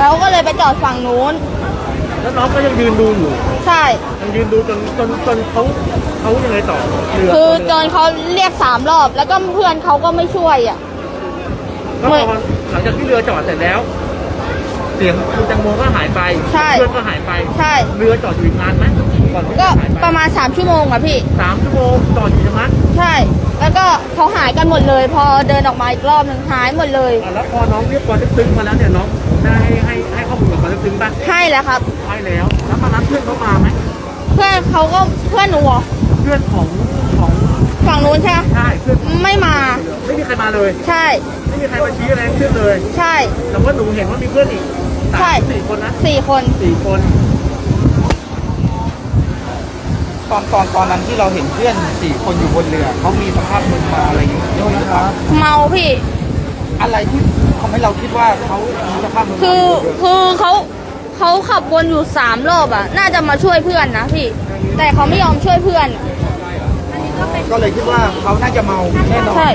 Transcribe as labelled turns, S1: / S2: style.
S1: เราก็เลยไปจอดฝั่งนู้น
S2: แล้วน้องก็ยังยืนดูอยู่
S1: ใช่
S2: ยังยืนดูจนจนจนเขาเขายังไงต่อเรือ
S1: คือจนเขาเรียกสามรอบ แล้วก็เพื่อนเขาก็ไม่ช่วยอะ
S2: ก็พอหลังจากที่เรือจอดเสร็จแล้ว เสียงคุณแตงโมก็หายไป
S1: ใช่
S2: เพื่อนก็หายไป
S1: ใช่
S2: เรือจอดอยู่อีกนานไหมก่อนที่
S1: ก็
S2: จะหายไป
S1: ประมาณสามชั่วโมงอะพี่
S2: สามชั่วโมงจอดอยู่
S1: เขาหายกันหมดเลย พอเดินออกมาอีกรอบหนึ่งหายหมดเลย
S2: อะแล้วพอน้องเรียกปอเต็กตึงมาแล้วเนี่ยน้องได้ให้ให้ให้ข้อมูลกับปอเต็กตึงป่ะ
S1: ให้แล้วครับ
S2: ให้แล้วแล้วตอนนั้นเพื่อนเขามาไหม
S1: เพื่อนเขาก็เพื่อนหนูเหรอ
S2: เพื่อนของของ
S1: ฝั่งนู้นใช่ไหม
S2: ใช่เพื่อน
S1: ไม่มา
S2: ไม่มีใครมาเลย
S1: ใช่
S2: ไม่มีใครมาชี้อะไรทั้งสิ้นเลย
S1: ใช่
S2: แต่ว่าหนูเห็นว่ามีเพื่อนอีกสาม
S1: ใช่
S2: สี่คนนะ
S1: สี่คน
S2: สี่คน
S3: ตอนตอนตอนนั้นที่เราเห็นเพื่อนสี่คนอยู่บนเรือเขามีสภาพมึนเมาอะไรอย่างนี้ด้วยหรือเปล่า
S1: เมาพี่
S3: อะไรที่ทำให้เราคิดว่าเขามีสภาพมึนเมา
S1: คือคือเขาเขาขับวนอยู่สามรอบอะน่าจะมาช่วยเพื่อนนะพี่ แต่เขาไม่ยอมช่วยเพื่อน
S3: ก็เลยคิดว่าเขาน่าจะเมาแน่นอน
S1: ใช่